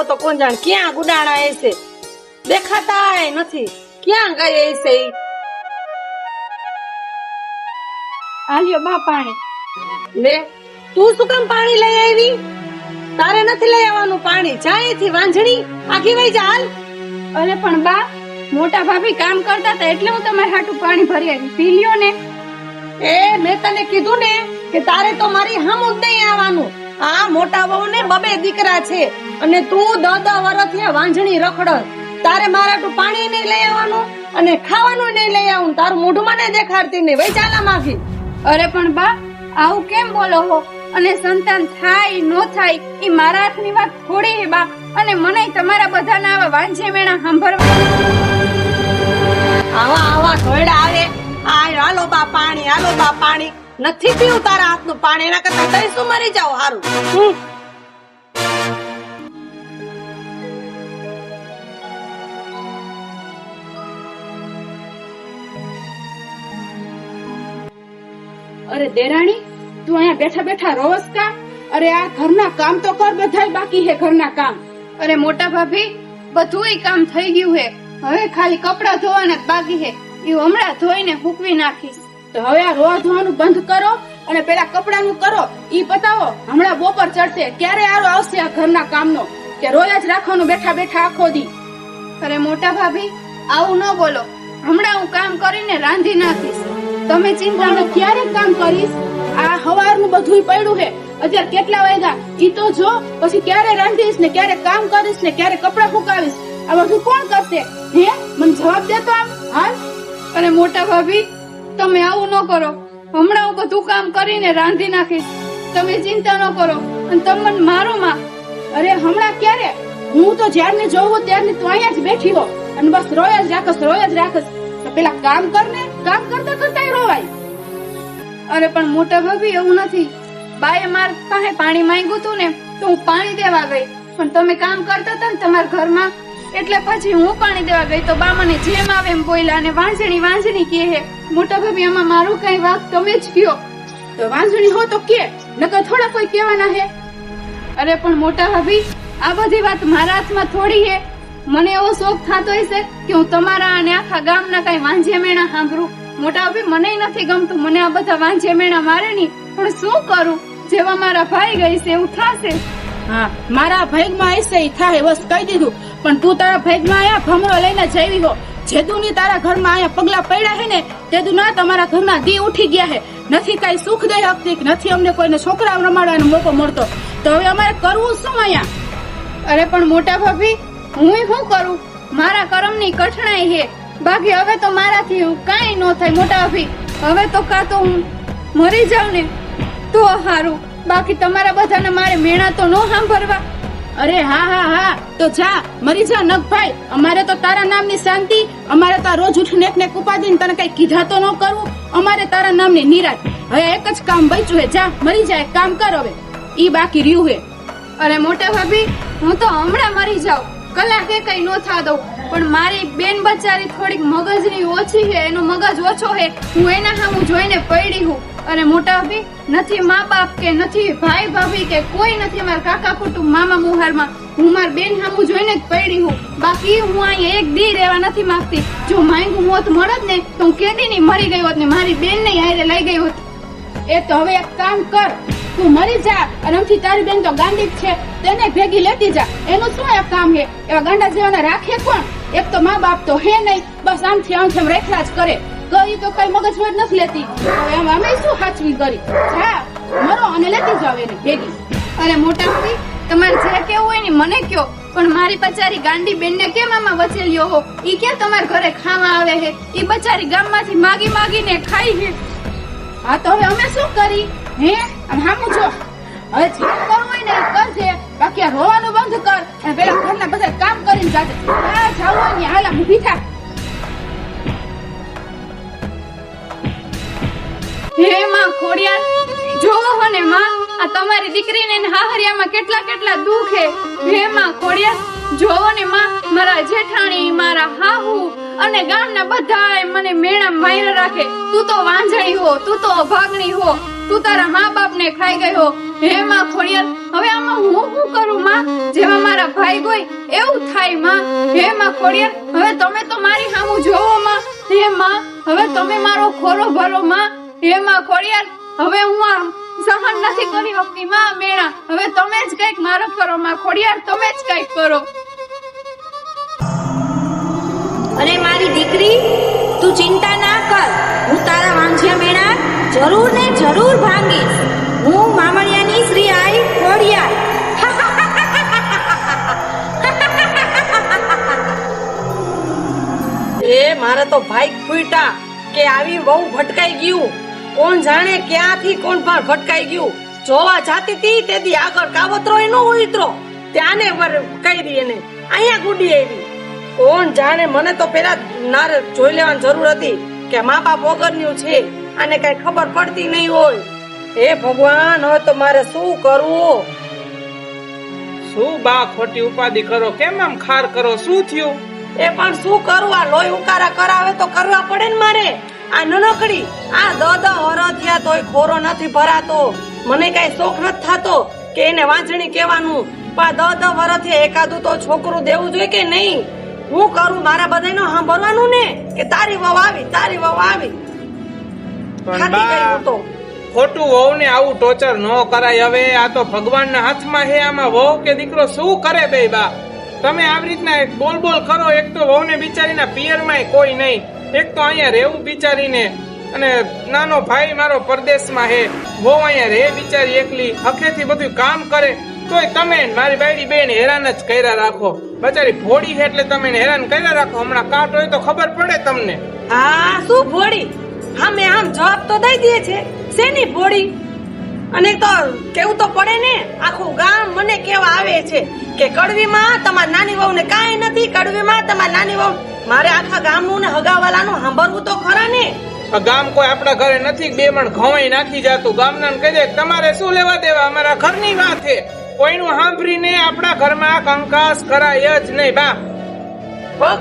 લેજો આ મોટા હો તો કોણ જાણ ક્યાં ગુડાણા હશે દેખાતા નથી. ક્યાં ગઈ ઈ? આલ્યો બા પાણી. લે, તું શું કામ પાણી લઈ આવી? તારે નથી લઈ આવવાનું પાણી. જાયથી વાંજણી આખી વઈ જા, હાલ. અરે પણ બા, મોટા ભાભી કામ કરતા હતા એટલે હું તમારે હાટું પાણી ભરી આવી. પી લ્યો ને. એ, મેં તને કીધું ને કે તારે તો મારી હમ જ આવવાનું. આ મોટા વહુ ને બબે દીકરા છે અને તું દસ દસ વર્ષથી વાંઝણી રખડ. તારે મારા તું પાણી નહીં લઈ આવવાનું અને ખાવાનું નહીં લઈ આવું. તારું મોઢું મને દેખાડતી નહીં. વઈ ચાલા માફી અરે પણ બા આવું કેમ બોલો હો? અને સંતાન થાય નો થાય એ મારા હાથની વાત થોડી હે બા. અને મને તમારા બધાના આવા વાંજે મેણા સાંભળવા આવા આવા ઘોડા આવે. આ હાલો બા પાણી હાલો બા પાણી. નથી પીવું તારા હાથનું પાણી, એના કરતા તઈ મરી જાવ હારું. અરે દેરાણી, તું અહીંયા બેઠા બેઠા રોસ કા? અરે આ ઘરના કામ તો કર બધાય બાકી હે ઘરના કામ. અરે મોટા ભાભી, બધુંય કામ થઈ ગયું હે. હવે ખાલી કપડા ધોવાના બાકી હે. એ હમણાં ધોઈને હૂકવી નાખીશ. તો હવે આ રોવા ધોવાનું બંધ કરો અને પેલા કપડાનું કરો. ઈ પતાવો હમણાં બપોર ચડશે. ક્યારે આરો આવશે આ ઘરના કામનો? કે રોયા જ રાખવાનું બેઠા બેઠા આખો દી. અરે મોટા ભાભી, આવું ન બોલો. હમણાં હું કામ કરીને રાંધી નાખીશ તમે ચિંતા ન ક્યારે કામ કરીશ? આ હવારનું બધું પડ્યું હે. અત્યારે કેટલા વાગ્યા? ઈ તો જો, પછી ક્યારે રાંધીશ ને ક્યારે કામ કરીશ ને ક્યારે કપડાં સુકાવીશ? આ બધું કોણ કરશે? હે? મને જવાબ દે તો આમ. હાલ. અને મોટા ભાભી તમે આવું ન કરો. હમણાં હું બધું કામ કરીને રાંધી નાખીશ. તમે ચિંતા ન કરો. અને તમને મને મારો માં. અરે, હમણાં ક્યારે? હું તો જ્યારે જોઉં ત્યારે તું અહીંયા જ બેઠી હો અને બસ રોય જ રાખસ રોય જ રાખસ તો પેલા કામ કર ને કામ કરતા કરતા રોવાય. અરે, પણ મોટા ભાભી, એવું નથી. બાએ માર પાસે પાણી માંગ્યું હતું ને, તો હું પાણી દેવા ગઈ. પણ તમે કામ કરતા હતા ને તમારા ઘરમાં એટલે પછી હું પાણી દેવા ગઈ તો બા મને જેમ આવે એમ બોલ્યા અને વાંજણી વાંજણી કહે હે, મોટા ભાભી, આમાં મારું કઈ વાત તમે જ કયો. તો વાંજણી હો તો કે, નકર થોડા કોઈ કહેવાના હે. અરે, પણ મોટા ભાભી, આ બધી વાત મારા હાથમાં થોડી હે. મને એવો શોખ થતો હશે કે હું તમારા અને આખા ગામના કઈ વાંਝે મેણા સાંભળું. મોટા ભાભી મને નથી ગમતું. મને આ બધા વાંਝે મેણા મારે નહીં. પણ શું કરું? જેવા મારા ભાઈ ગઈ છે, એવું થશે. હા, મારા ભાગમાં હશે ઈ થાય બસ કહી દીધું. પણ તું તારા ભાગમાં આયા, ભમરો લઈને જઈવી હો. જેદુની તારા ઘરમાં આયા પગલા પડ્યા હે ને તેદુ ના તમારા ઘરના દી ઉઠી ગયા હે. નથી કઈ સુખ દે હકતી કે નથી અમને કોઈને છોકરા રમાડવાનો મોકો મળતો. તો હવે અમારે કરવું શું અહીંયા? અરે પણ મોટા ભાભી હું શું કરું? મારા કર્મની કઠણાઈ હે. બાકી હવે તો મારાથી કાંઈ ન થાય, મોટા ભાભી. હવે તો કાં તો હું મરી જાઉં ને, તો હારું. બાકી તમારા બધાને મારે મેણા તો ન સાંભળવા. અરે હા હા હા. તો જા, મરી જા, નગભાઈ. અમારે તો તારા નામની શાંતિ. અમારે તો રોજ ઉઠીને એકને ને એક તને કઈ કીધા તો ન કરવું. અમારે તારા નામની નિરાશ. હવે એક જ કામ બચ્યું હે જા, મરી જા, એક કામ કર હવે. ઈ બાકી રહ્યું હે અરે મોટા ભાભી, હું તો હમણાં મરી જાઉં. કલાકે કઈ નો થા દઉં. પણ મારી બેન બચારી થોડીક મગજની ઓછી છે, એનો મગજ ઓછો છે. હું એના સામું જોઈને પડી હું. અને મોટા ભાભી, નથી મા બાપ કે નથી ભાઈ ભાભી કે કોઈ નથી મારા કાકા કુટુંબ મામા મુહારમાં. હું મારા બેન સામું જોઈને જ પડી હું. બાકી હું અહીંયા એક દી રહેવા નથી માંગતી. જો માંગું મોત મળત ને, તો હું કેદી ની મરી ગઈ હોત ને, મારી બેન ને હારે લઈ ગઈ હોત. એ તો હવે એક કામ કર. તું મરી જા. અને અમથી તારી બેન તો ગાંડી જ છે. તેને ભેગી લેતી જા. એનું શું એક કામ છે? એવા ગાંડા જેવાના રાખે કોણ? એક તો મા બાપ તો હે નહીં, બસ આમથી આમથી આમ રેખલા જ કરે. ગઈ તો કઈ મગજમાં જ નથી લેતી. હવે આમ અમે શું હાચવી કરી જા, મરો અને લેતી જાવ એને ભેગી. અરે મોટા ભાઈ, તમારે જે કેવું હોય ને મને કયો. પણ મારી બચારી ગાંડી બેન ને કેમ આમાં વચેલ્યો હો? ઈ ક્યાં તમારા ઘરે ખાવા આવે હે ઈ બચારી ગામમાંથી માગી માગીને ખાઈ હે હા, તો હવે અમે શું કરી? હે? અને હામું જો. હવે જે કરવું હોય ને કરજે. બાકી રોવાનું બંધ કર અને પેલા ઘરના બધા કામ કરીને જાજે. આ જાવ ને હાલા ઊભી થા હે માં ખોડિયાર, જોવો હો ને માં, આ તમારી દીકરીને હાહરિયામાં કેટલા કેટલા દુઃખ હે. હે માં ખોડિયા જોવો ને માં, મારા જેઠાણી, મારા હાહુ અને ગામના બધાએ મને મેણા માયરા રાખે. તું તો વાંઝણી હો, તું તો અભાગણી હો. તું તારા મા બાપ ને ખાઈ ગયો હે. માં ખોડિયાર, હવે આમાં હું શું કરું, માં? જેમાં મારા ભાઈ ગોઈ એવું થાય, માં. હે માં ખોડિયાર, હવે તમે તો મારી સામું જોવો, માં. હે માં, હવે તમે મારો ખોરો ભરો, માં. હે માં ખોડિયાર, હવે હું આ સહન નથી કરી શકતી, માં, મેણા. હવે તમે જ કંઈક મારો કરો, માં ખોડિયાર, તમે જ કંઈક કરો. અરે, મારી દીકરી? જરૂર ને જરૂર ભાંગીશ. હું મામણિયાની શ્રી આઈ ખોડિયાર એ મારે તો ભાઈ ફૂટા કે આવી બહુ ભટકાઈ ગયું. કોણ જાણે ક્યાંથી કોણ પણ ભટકાઈ ગયું. જોવા જાતી તી તેથી આગળ કાવતરો એ નો ઉતરો. ત્યાંને વર કહી દી એને. અહીંયા ગુડી આવી. કોણ જાણે મને તો પેલા નાર જોઈ લેવાની જરૂર હતી કે મા બાપ વગરનું છે. આને કઈ ખબર પડતી નહીં હોય. હે ભગવાન હવે તો મારે શું કરવું? શું બા ખોટી ઉપાધિ કરો? કેમ આમ ખાર કરો? શું થયું? એ પણ શું કરું? આ લોહી ઉકારા કરાવે તો કરવા પડે ને મારે. આ નનકડી આ દ દ વર થયા તોય ખોરો નથી ભરાતો. મને કઈ શોખ નથી થતો કે એને વાંચણી કહેવાનું. પણ દ દ વર થયા એકાદું તો છોકરું દેવું જોઈએ કે નહીં? હું કરું? મારા બધાનો સાંભળવાનું ને? કે તારી વહુ આવી તારી વહુ આવી. ખોટું વહુ ને આવું ટોર્ચર ન કરાય. હવે આ તો ભગવાનના હાથમાં હે આમાં વહુ કે દીકરો શું કરે બે બા? તમે આવી રીતના બોલ બોલ કરો એક તો વહુ ને બિચારીના પિયરમાં કોઈ નહીં. એક તો અહીંયા રહેવું બિચારીને. અને નાનો ભાઈ મારો પરદેશમાં હે વહુ અહીંયા રહે બિચારી એકલી હખેથી બધું કામ કરે. તોય તમે મારી બાયડી બેન હેરાન જ કર્યા રાખો. બચારી ભોળી છે એટલે તમે હેરાન કર્યા રાખો. હમણાં કાટ હોય તો ખબર પડે તમને. હા શું ભોળી? હા મેં આમ જવાબ તો દઈ દે છે શેની ભોળી? અને તો કેવું તો પડે ને? આખું ગામ મને કેવા આવે છે કે કડવીમાં તમાર નાની વહુ ને કાંઈ નથી. કડવીમાં તમાર નાની વહુ મારે આખા ગામનું ને હગાવાલાનું સાંભળવું તો ખરા ને? ગામ કોઈ આપણા ઘરે નથી. બે મણ ઘવાઈ નાખી જાતું. ગામના કહી દે તમારે શું લેવા દેવા? અમારા ઘરની વાત છે. કોઈનું સાંભળીને આપણા ઘરમાં કંકાસ કરાય જ નહીં. બા.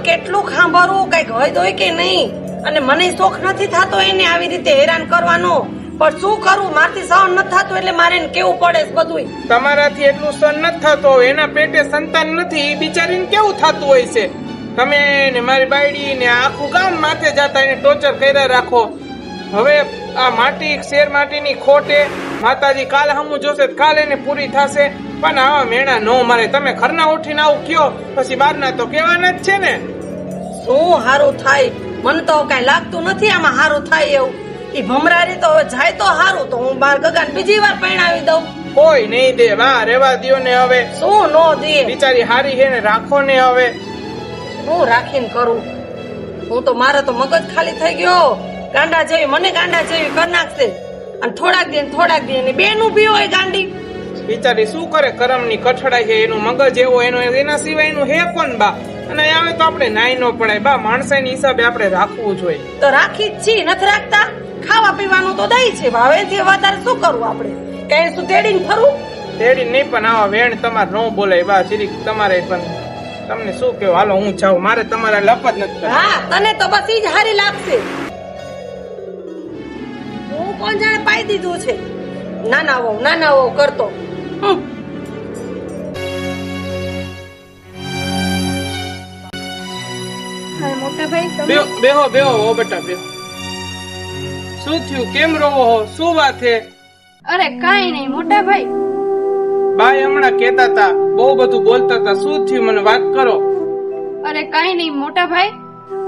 કેટલું સાંભળવું? કંઈક હોય તો કે નહીં? અને મને શોખ નથી થતો એને આવી રીતે હેરાન કરવાનો. પણ શું કરું? મારથી સહન નથી થતું એટલે મારે કેવું પડે બધું બધુંય? તમારાથી એટલું સહન નથી થતો. એના પેટે સંતાન નથી બિચારીને કેવું થતું હોય છે? તમે ને મારી બાયડી ને આખું ગામ માથે જતા એને ટોચર કર્યા રાખો. હવે આ માટી શેર માટીની ખોટે માતાજી કાલ હમું જોશે કાલ એને પૂરી થશે. પણ આવા મેણા ન મારે. તમે ઘરના ઉઠીને આવું કયો? પછી બહારના તો કહેવાના જ છે ને. શું સારું થાય? મને તો કઈ લાગતું નથી આમાં હારું થાય એવું. એ ભમરારી તો હવે જાય તો હારું તો હું બાર ગગાને બીજી વાર પહેણાવી દઉં. કોઈ નહીં દે વાહ રેવા દ્યો ને હવે. શું નો દે? બિચારી હારી છે ને રાખો ને હવે. હું રાખીને કરું? હું તો મારે તો મગજ ખાલી થઈ ગયો. ગાંડા જેવી મને ગાંડા જેવી કરી નાખશે. અને થોડાક દિન થોડાક દિન બેન બી હોય ગાંડી. બિચારી શું કરે? કરમની કઠડાઈ છે એનું મગજ એવો એનો એના સિવાય એનું હે કોણ બા? અને આવે તો આપણે નાઈ ન પડાય. બા માણસાની હિસાબે આપણે રાખવું જોઈએ. તો રાખી જ છી નથી રાખતા? ખાવા પીવાનું તો દઈ છે હવેથી વધારે શું કરવું આપણે? કઈ શું તેડીને ફરવું તેડી નહીં પણ આવા વેણ તમારે ન બોલાય. બા જીરીક તમારે પણ તમને શું કેવું હાલો હું જાઉં. મારે તમારા લપત જ નથી હા તને તો બસ ઈ જ હારી લાગશે. હું કોણ જાણે પાઈ દીધું છે? નાના વહુ નાના વહુ કરતો. બેહો બેહો ઓ બેટા બેહો. શું થયું? કેમ રોવો હો? શું વાત છે અરે કાંઈ નહીં મોટા ભાઈ ભાઈ હમણાં કેતા હતા બહુ બધું બોલતા હતા. શું થયું? મને વાત કરો. અરે કાંઈ નહીં મોટા ભાઈ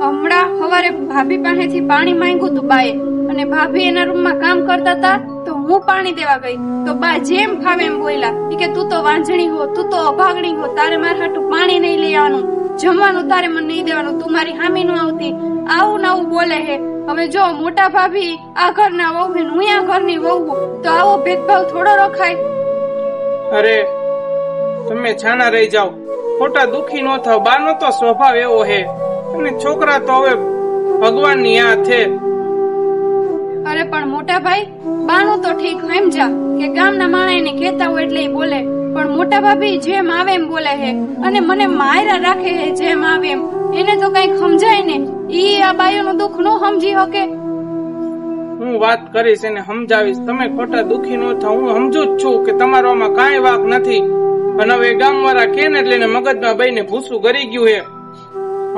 હમણાં સવારે ભાભી પાસેથી પાણી માંગ્યું તું બાએ. અને ભાભી એના રૂમમાં કામ કરતા હતા તો હું પાણી દેવા ગઈ. તો બા જેમ ફાવે એમ બોલ્યા. કે તું તો વાંજણી હો તું તો અભાગણી હો તારે મારા હાટું પાણી નહીં લઈ આવવાનું. જમવાનું તારે મને નહીં દેવાનું તું મારી હામી નું આવતી. આવું ને આવું બોલે હે. હવે જો મોટા ભાભી આ ઘરના વહુ હે હું આ ઘરની વહુ તો આવો ભેદભાવ થોડો રખાય. અરે તમે છાના રહી જાઓ. ખોટા દુખી નો થાવ બાનો તો સ્વભાવ એવો હે. અને છોકરા તો હવે ભગવાનની આ છે અરે પણ મોટા ભાઈ બાનું તો ઠીક સમજા કે ગામના માણા એને કહેતા હોય એટલે બોલે. પણ મોટા ભાભી જેમ આવે એમ બોલે હે અને મને માયરા રાખે હે જેમ આવે એમ. એને તો કઈ સમજાય ને ઈ આ બાયોનું દુઃખ નો સમજી શકે. હું વાત કરીશ એને સમજાવીશ. તમે ખોટા દુખી નો થાવ. હું સમજુ જ છું કે તમારો આમાં કાંઈ વાક નથી. અને હવે ગામ વાળા કે ને એટલે એને મગજમાં બઈને ભૂસું ગરી ગયું હે.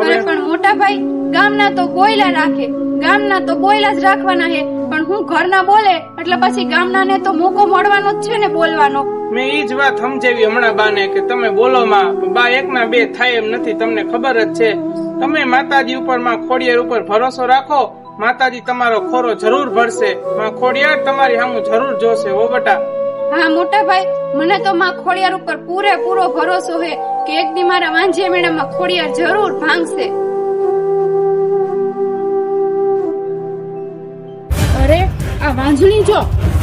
અરે પણ મોટા ભાઈ ગામના તો બોયલા રાખે. ગામના તો બોયલા જ રાખવાના હે. પણ હું ઘરના બોલે એટલે પછી ગામના ને તો મોકો મળવાનો જ છે ને બોલવાનો. મેં ઈ જ વાત સમજાવી હમણાં બાને કે તમે બોલો માં બા એક ના બે થાય એમ નથી તમને ખબર જ છે. તમે માતાજી ઉપરમાં ખોડિયાર ઉપર ભરોસો રાખો માતાજી તમારો ખોરો જરૂર ભરશે. માં ખોડિયાર તમારી સામું જરૂર જોશે ઓ બટા. હા મોટા ભાઈ મને તો માં ખોડિયાર ઉપર પૂરેપૂરો ભરોસો હે કે એક દી મારા વાંજે મેળામાં ખોડિયાર જરૂર ભાંગશે. આ વાંજણી જો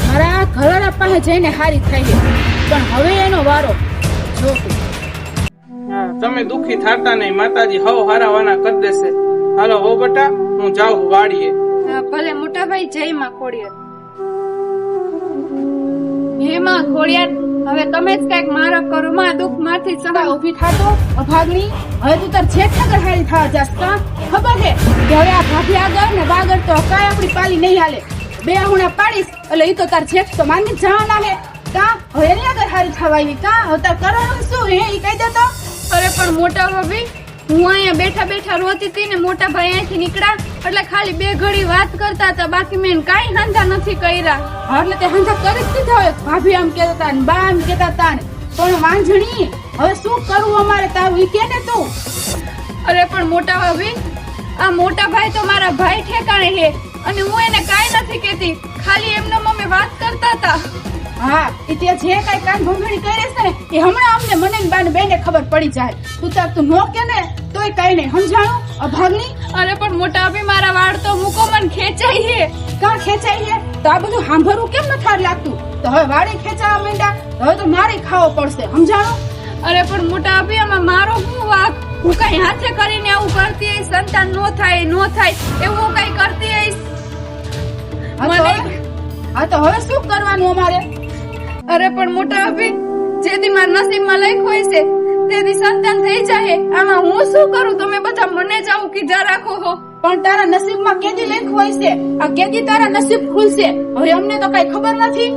મારા ઘરવાળા પાસે જઈને હારી થઈ ગઈ. પણ હવે એનો વારો જો તમે દુખી થાતા નહીં માતાજી હવ હારાવાના કરી દેશે. હાલો હો બટા હું જાઉં વાડીએ. ભલે મોટા ભાઈ જય માં ખોડિયાર. હે માં ખોડિયાર હવે તમે જ કંઈક મારા કરો માં દુઃખમાંથી સહા ઊભી થાતો અભાગણી હવે તું તાર છેક નગર હારી થવા જાસ ખબર છે કે હવે આ ભાભી આગળ ને બાગર તો કાંઈ આપણી પાલી નહીં હાલે. બે આહુણા પાડીશ એટલે એ તો તાર છેક તો માની જ જવાના હે કા? હવે એની આગળ હારી થવા આવી કા? હવે તાર કરવાનું શું હે એ કહી દેતો અરે પણ મોટા ભાભી હું અહીંયા બેઠા બેઠા રોતી હતી ને મોટા ભાઈ અહીંથી નીકળ્યા એટલે ખાલી બે ઘડી વાત કરતા હતા બાકી મેં કાંઈ હંધા નથી કર્યા. હા, એટલે તે હંધા કરી જ દીધા હોય. ભાભી આમ કહેતા હતા ને બા આમ કહેતા હતા ને. પણ વાંઝણી હવે શું કરવું અમારે? તારું ઈ કે ને તું. અરે પણ મોટા ભાભી આ મોટા ભાઈ તો મારા ભાઈ ઠેકાણે છે. અને હું એને કાંઈ નથી કહેતી. ખાલી એમનો મમ્મી વાત કરતા હતા. હા એ તે જે કાંઈ કાન ભંગણી કરે છે ને એ હમણાં અમને મને બાને બેને ખબર પડી જાય. તું તાર તું નો કે ને તોય કાંઈ નહીં. સમજાણું? અભાગની? અરે પણ મોટા અભી મારા વાળ તો મૂકો મન ખેંચાઈ છે કાં ખેંચાઈ છે તો આ બધું સાંભળવું કેમ ન થાર લાગતું? તો હવે વાળે ખેંચાવા માંડ્યા હવે તો મારે ખાવો પડશે. સમજાણું? અરે પણ મોટા અભી આમાં મારો શું હું કઈ હાથે કરીને આવું કરતી હઈશ સંતાન નો થાય નો થાય એવું હું કઈ કરતી હઈશ મને હા તો હવે શું કરવાનું અમારે? અરે પણ મોટા અભી જે દી મારા નસીબમાં લખ્યું હોય છે તે દી સંતાન થઈ જાય. આમાં હું શું કરું? તમે બધા મને જ આવું કીધા રાખો હો. પણ તારા નસીબમાં કેદી લખ્યું હોય છે? આ કેદી તારા નસીબ ખુલશે. હવે અમને તો કઈ ખબર નથી.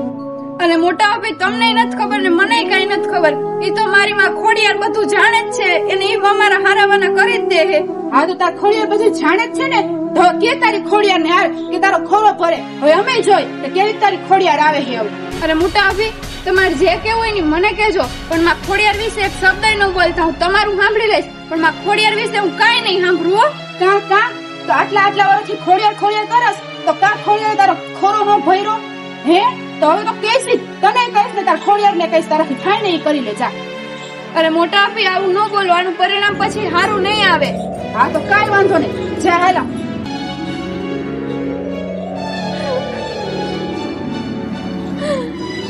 અને મોટા ભાઈ તમને નથી ખબર ને મને કઈ નથી ખબર. ઈ તો મારી માં ખોડિયાર બધું જાણે જ છે. એને ઈ અમારા હારાવાના કરી જ દે હે હા તો તાર ખોડિયાર બધું જાણે જ છે ને? તો કે તારી ખોડિયાર ને હાર કે તારો ખોળો ભરે હવે અમે જોઈ કે કેવી તારી ખોડિયાર આવે છે હવે? અરે મોટા ભાઈ તમારે જે કેવું હોય ને મને કહેજો. પણ માં ખોડિયાર વિશે એક શબ્દ ન બોલતા. હું તમારું સાંભળી લઈશ. પણ માં ખોડિયાર વિશે હું કાંઈ નહીં સાંભળું હો. કા કા? તો આટલા આટલા વર્ષથી ખોડિયાર ખોડિયાર કરસ? તો કા ખોડિયાર તારો ખોરો નો ભયરો હે? તો હવે તો કહીશ જ. તને કહીશ ને તાર ખોડિયાર ને કહીશ તારાથી થાય ને એ કરી લે જા. અરે મોટા આપી આવું ન બોલવાનું પરિણામ પછી સારું નહીં આવે. હા તો કાઈ વાંધો નહીં. જા હાલા.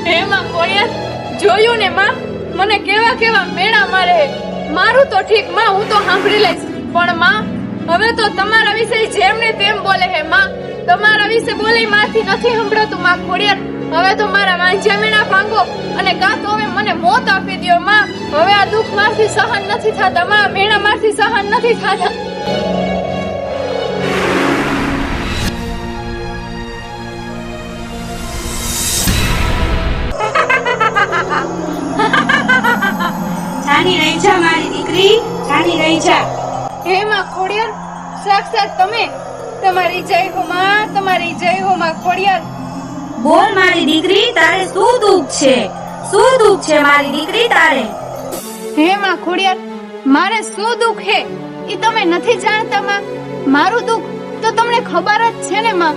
હે માં ખોડિયાર જોયું ને માં? મને કેવા કેવા મેળા મારે. મારું તો ઠીકમાં હું તો સાંભળી લઈશ. પણ માં હવે તો તમારા વિશે જેમને તેમ બોલે હે માં તમારા વિશે બોલે માંથી નથી સંભળાતું માં ખોડિયાર. હવે તો મારા વાંચ્યા મેણા ભાંગો અને કાં તો હવે મને મોત આપી દો માં. હવે આ દુઃખ મારથી સહન નથી થતા માં. મેણા મારથી સહન નથી થતા. જાની રહી જા મારી દીકરી જાની રહી જા. હે માં ખોડિયાર? સાક્ષાત તમે. તમારી જય હો માં. તમારી જય હો માં ખોડિયાર. બોલ મારી દીકરી તારે શું દુઃખ છે? શું દુઃખ છે મારી દીકરી તારે? હે માં ખોડિયાર મારે શું દુઃખ હે? એ તમે નથી જાણતા માં મારું દુઃખ તો તમને ખબર જ છે ને માં.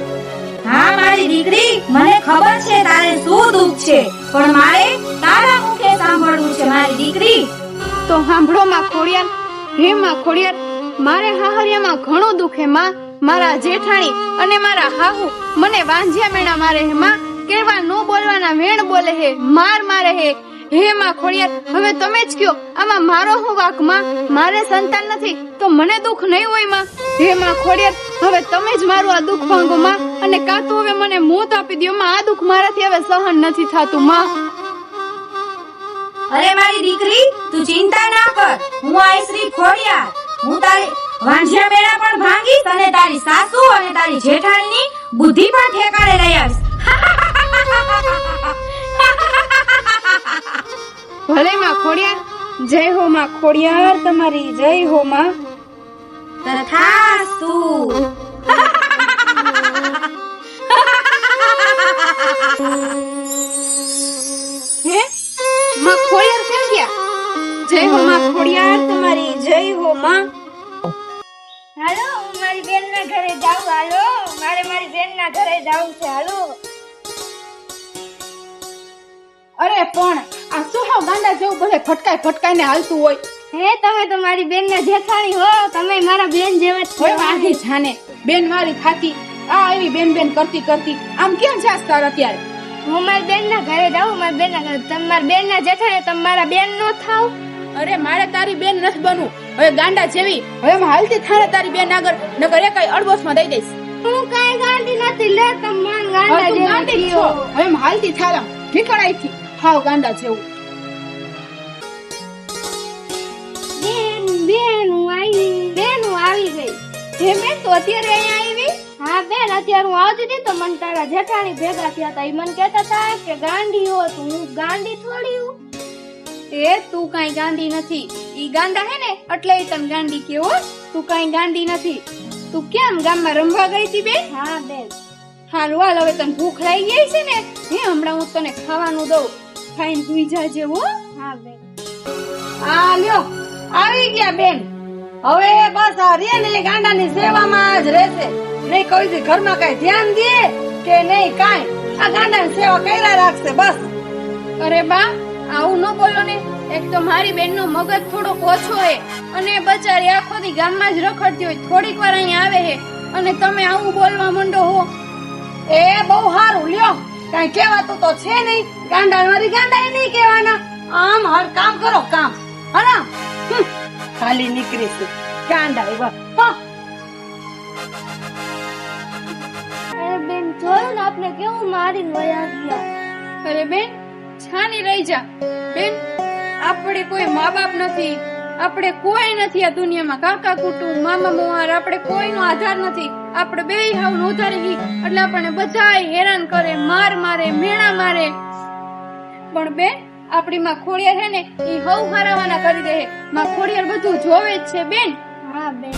હા મારી દીકરી મને ખબર છે તારે શું દુઃખ છે. પણ મારે તારા મુખે સાંભળવું છે મારી દીકરી. તો સાંભળો માં ખોડિયાર. હે માં ખોડિયાર મારે હાહરિયામાં ઘણું દુઃખ હે માં. મારા જેઠાણી અને મારા હાહુ મને વાંજ્યા મેણા મારે હે. માં કેવા નો બોલવાના વેણ બોલે હે. માર મારે હે. હે માં ખોડિયાર, હવે તમે જ કયો, આમાં મારો હું વાક, માં? મારે સંતાન નથી, તો મને દુઃખ નહીં હોય, માં? હે માં ખોડિયાર, હવે તમે જ મારું આ દુઃખ ભાંગો માં? અને કાં તો હવે મને મોત આપી દો માં? આ દુઃખ મારાથી હવે સહન નથી થાતું, માં. અરે મારી દીકરી, તું ચિંતા ના કર. હું આઈશ્રી ખોડિયાર. હું તારી વાંઝિયા મેળા પણ ભાંગીશ અને તારી સાસુ અને તારી જેઠાણીની બુદ્ધિ પણ ઠેકાણે લઈ આવીશ. ભલે માં ખોડિયાર જય હો માં ખોડિયાર તમારી જય હો માં. તથાસ્તુ હે? માં ખોડિયાર કેમ ગયા? જય હો માં ખોડિયાર તમારી જય હો માં. હાલો હું મારી બેન ના ઘરે જાઉં હાલો. મારે મારી બેન ના ઘરે જાવું છે હાલો. અરે પણ આ શું હાવ ગાંડા જેવું બધે ફટકાય ફટકાઈને હાલતું હોય. હે તમે તો મારી બેન ના જેઠાણી હો. તમે મારા બેન જેવા જ હોય વાંધી જાને. બેન મારી થાકી આ આવી બેન બેન કરતી કરતી. આમ કેમ છે તાર અત્યારે? હું મારી બેન ના ઘરે જાઉં મારી બેન ના ઘરે. તમે મારા બેન ના જેઠાણી તમે મારા બેન નો થાવ. અરે મારે તારી બેન નથી બનવું. હવે ગાંડા જેવી હવે હાલતી થાણે તારી બેન આગળ નકર એ કઈ અડબોસમાં દઈ દઈશ. હું કાંઈ ગાંડી નથી લે તમે માન ગાંડા જેવી ગાંડી છો. હવે હાલતી થાળમ નીકળાઈથી હાવ ગાંડા જેવું. બેન બેન હું આવી બેન હું આવી ગઈ. હે બેન તો અત્યારે અહીંયા આવી? હા બેન અત્યારે હું આવતી હતી તો મને તારા જેઠાણી ભેગા થયા હતા. એ મને કહેતા હતા કે ગાંડી હો તું હું ગાંડી થોડી હું એ તું કાંઈ ગાંડી નથી. ઈ ગાંડા હે ને એટલે ઈ તને ગાંડી કેવો તું કાંઈ ગાંડી નથી. તું કેમ ગામમાં રમવા ગઈ હતી બેન? હા બેન. હાલ હાલ હવે તને ભૂખ લાગી ગઈ છે ને હે હમણાં હું તને ખાવાનું દઉં. ખાઈને સુઈ જાજે હો. હા બેન. આ લ્યો આવી ગયા બેન. હવે બસ આ રે ને ગાંડાની સેવામાં જ રહેશે. નહીં કોઈ દી ઘરમાં કઈ ધ્યાન દે કે નહીં કાંઈ. આ ગાંડાની સેવા કર્યા રાખશે બસ. અરે બા આવું ન બોલો ને. એક તો મારી બેનનો મગજ થોડોક ઓછો હે અને બચારી આખો દી ગામમાં જ રખડતી હોય. થોડીક વાર અહીંયા આવે હે અને તમે આવું બોલવા માંડો હો. એ બહુ સારું લ્યો. કઈ કહેવાતું તો છે નહીં. ગાંડા મારી ગાંડા એ નહીં કહેવાના. આમ હર કામ કરો કામ. હમ, ખાલી નીકળી છે. ગાંડા એવા. અરે બેન જોયું ને આપણે કેવું મારીને વયા ગયા. અરે બેન છાની જા. બેન આપણે કોઈ મા બાપ નથી. આપણે કોઈ નથી આ દુનિયામાં. કાકા કુટુંબ મામા મોહાર આપણે કોઈનો આધાર નથી. આપણે બે હાવ નોધારી એટલે આપણને બધા હેરાન કરે માર મારે મેણા મારે. પણ બેન આપણી માં ખોડિયાર હે ને એ હવ હારાવાના કરી દે માં ખોડિયાર બધું જોવે જ છે બેન. હા બેન.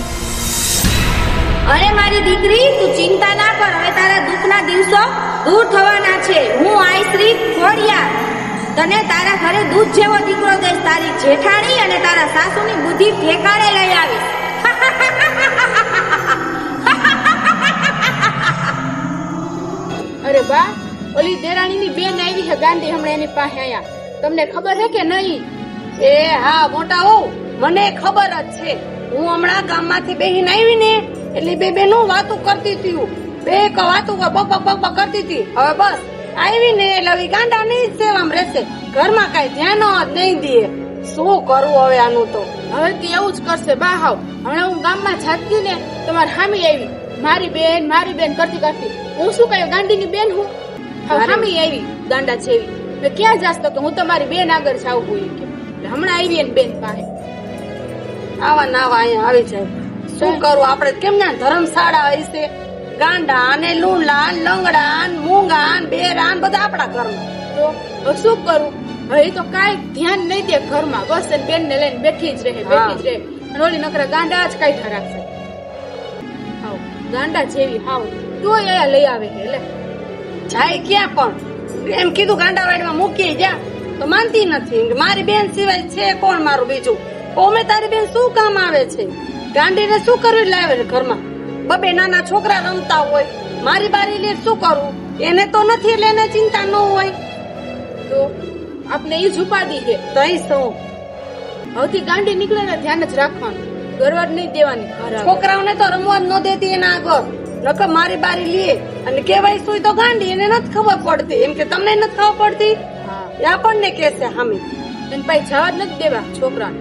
અરે મારી દીકરી તું ચિંતા ના કર. હવે તારા દુઃખના દિવસો દૂર થવાના છે. હું આઈ શ્રી ખોડિયાર. તને તારા ઘરે દૂધ જેવો દીકરો દઈશ તારી જેઠાણી અને તારા સાસુની બુદ્ધિ ઠેકાણે લઈ આવીશ. અરે બા, ઓલી દેરાણીની બેન આવી છે ગાંધી હમણાં એની પાસે આયા. તમને ખબર છે કે નહીં? એ હા, મોટા હો મને ખબર જ છે. હું હમણાં ગામમાંથી બેહીને આવી ને એટલે બે બેનો વાતો કરતી હતી બે વાતો બક બક બક કરતી હતી હવે બસ આવી ને એટલે હવે ગાંડા નહીં સેવામ રહેશે. ઘરમાં કઈ ધ્યાન જ નહીં દે શું કરવું હવે આનું તો? હવે તો એવું જ કરશે. બા હાવ. હમણાં હું ગામમાં જાતી ને તમારી હામી આવી. મારી બેન મારી બેન કરતી કરતી. હું શું કહ્યું ગાંડીની બેન હું? હામી આવી. ગાંડા જેવી. મેં ક્યાં જાસ તો હું તમારી બેન આગળ જાઉં કે. હમણાં આવી ને બેન પાસે. આવા નાવા અહીંયા આવી જાય. શું કરવું? આપણે કેમ ના ધર્મશાળા હશે? ગાંડા ને લૂંડા લંગડા ને મૂંગા બેરા બધા આપણા ઘરમાં. તો શું કરું? હવે તો કાંઈ ધ્યાન નહીં દે ઘરમાં. બસ બેન ને લઈને બેઠી જ રહે બેઠી જ રહે. અને ઓલી નકરા ગાંડા જ કાઢા રાખશે હાવ ગાંડા જેવી હાવ તો એ લઈ આવે છે એટલે જાય ક્યાં પણ એમ કીધું ગાંડાવાડીમાં મૂકી જા. તો માનતી નથી. મારી બેન સિવાય છે કોણ મારું બીજું? ઓમે તારી બેન શું કામ આવે છે? ગાંડીને શું કરવી લાવે ઘરમાં? બબે નાના છોકરા રમતા હોય મારી બારી લે શું કરવું એને તો નથી એટલે એને ચિંતા ન હોય. તો આપને એ જ ઉપાધિ છે એ સૌ હવથી ગાંડી નીકળે ને ધ્યાન જ રાખવાનું. ગરવાડ નહીં દેવાની. છોકરાઓને તો રમવા ન દેતી એના આગળ. નકર મારી બારી લે. અને કેવાય સુઈ તો ગાંડી એને નથી ખબર પડતી. એમ કે તમને નથી ખબર પડતી? એ આપણને કહેશે હામી. એને ભાઈ જવા જ નથી દેવા છોકરાને.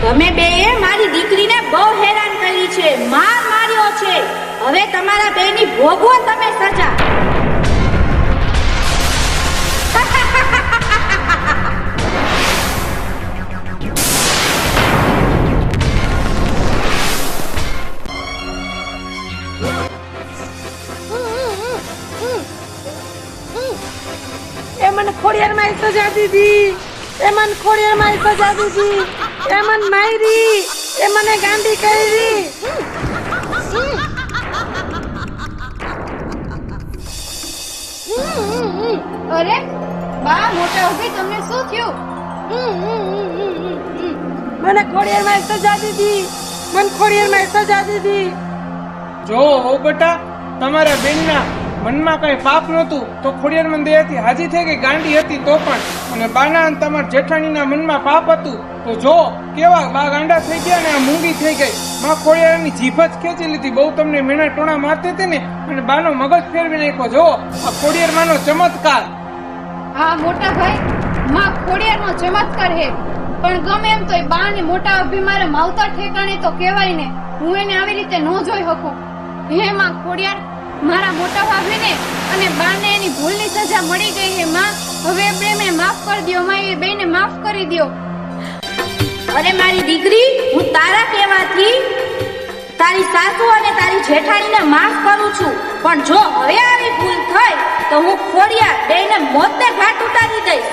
તમે બેએ મારી દીકરીને બહુ હેરાન કરી છે, માર માર્યો છે. હવે તમારા બેની ભોગવો તમે સજા એ મને ખોડિયાર મારી સજા દીધી એ મને ખોડિયાર મારી સજા દીધી એ મને મારી એ મને ગાંડી કરી. અરે બા મોટા ઊભી તમને શું થયું? મને ખોડિયાર માં સજા દીધી. મને ખોડિયાર માં સજા દીધી. જો હો બેટા તમારા બેનના મનમાં કઈ પાપ નહોતું, તો ખોડિયાર હતી હાજી થઈ ગઈ, ગાંડી હતી તો પણ. અને બાના અને તમારા જેઠાણીના મનમાં પાપ હતું, તો જો, કેવા બા ગાંડા થઈ ગયા ને આ મૂંગી થઈ ગઈ. માં ખોડિયારની જીભ જ ખેંચી લીધી, બહુ તમને મેણા ટોણા મારતી હતી ને, અને બાનો મગજ ફેરવી નાખ્યો જો, આ ખોડિયાર માનો ચમત્કાર. હા, મોટા ભાઈ, માં ખોડિયારનો ચમત્કાર હે. પણ ગમે એમ તો બા ને મોટા અભી મારે માવતર ઠેકાણે તો કહેવાય ને, હું એને આવી રીતે ન જોઈ શકું. હે, માં ખોડિયાર મારા મોટા ભાભીને અને બાને એની ભૂલની સજા મળી ગઈ હે માં. હવે પ્રેમે મેં માફ કરી દ્યો માં. એ બેને માફ કરી દ્યો. અરે મારી દીકરી હું તારા કહેવાથી તારી સાસુ અને તારી જેઠાણીને માફ કરું છું. પણ જો હવે આવી ભૂલ થઈ તો હું ખોડિયા બેને મોતે ઘાટ ઉતારી દઈશ.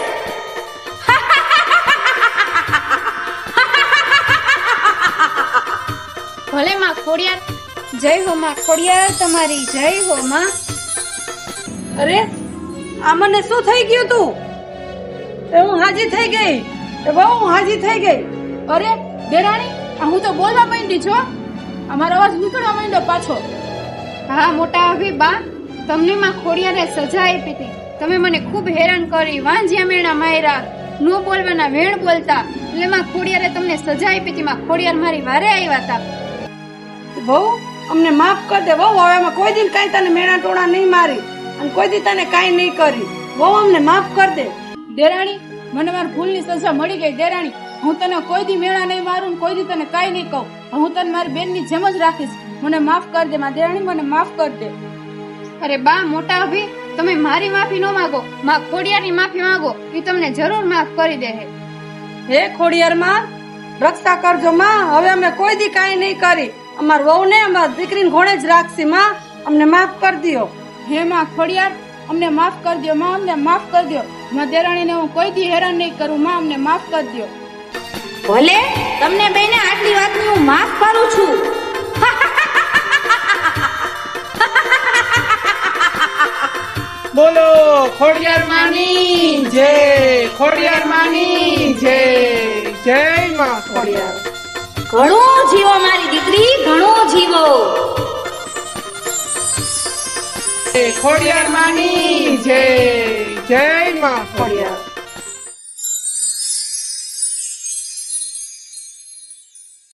ભલે માં ખોડિયાર. જય હો માં ખોડિયાર તમારી, જય હો માં. અરે, આ મને શું થઈ ગયું તું? એ હું હાજી થઈ ગઈ. એ બહુ હું હાજી થઈ ગઈ. અરે, દેરાણી, આ હું તો બોલવા માંડી છો અમારો અવાજ નીકળવા માંડ્યો પાછો. હા, મોટા અભી બા તમને માં ખોડિયારે સજા આપી હતી. તમે મને ખૂબ હેરાન કરી, વાંજ્યા મેણા માયરા નો બોલવાના વેણ બોલતા. એટલે માં ખોડિયારે તમને સજા આપી હતી. માં ખોડિયાર મારી વારે આવ્યા હતા બહુ અમને માફ કર દે. બહુ હવે અમે કોઈ દિન કઈ તને મેણા ટોણા નહીં મારી અને કોઈ દી તને કાંઈ નહીં કરી. બહુ અમને માફ કર દે. દેરાણી મને મારી ભૂલની સજા મળી ગઈ. દેરાણી હું તને કોઈ દી મેળા નહીં મારું કોઈ દી તને કાઈ નહીં કહું. હું તને મારી બેનની જેમ જ રાખીશ. મને માફ કર દે માં દેરાણી મને માફ કર દે. અરે બા મોટા અભી તમે મારી માફી ન માંગો. માં ખોડિયારની માફી માંગો. એ તમને જરૂર માફ કરી દે હે. હે ખોડિયાર માં રક્ષા કરજો માં. હવે અમે કોઈ દી કાંઈ નહીં કરી. અમાર વહુ ને અમાર દીકરીને ઘોડે જ રાખશી માં. અમને માફ કરી દિયો. હે માં ખોડિયાર અમને માફ કરી દો માં. અમને માફ કરી દો માં દેરાણીને હું કોઈ દી હેરાન નહીં કરું માં. અમને માફ કરી દો ભલે તમને બેને આટલી વાતની હું માફ કરું છું. બોલો ખોડિયાર માની જય ખોડિયાર માની જય જય માં ખોડિયાર. ઘણું જીવો મારી દીકરી ઘણું જીવો. ખોડિયાર માની જય જય માં ખોડિયાર.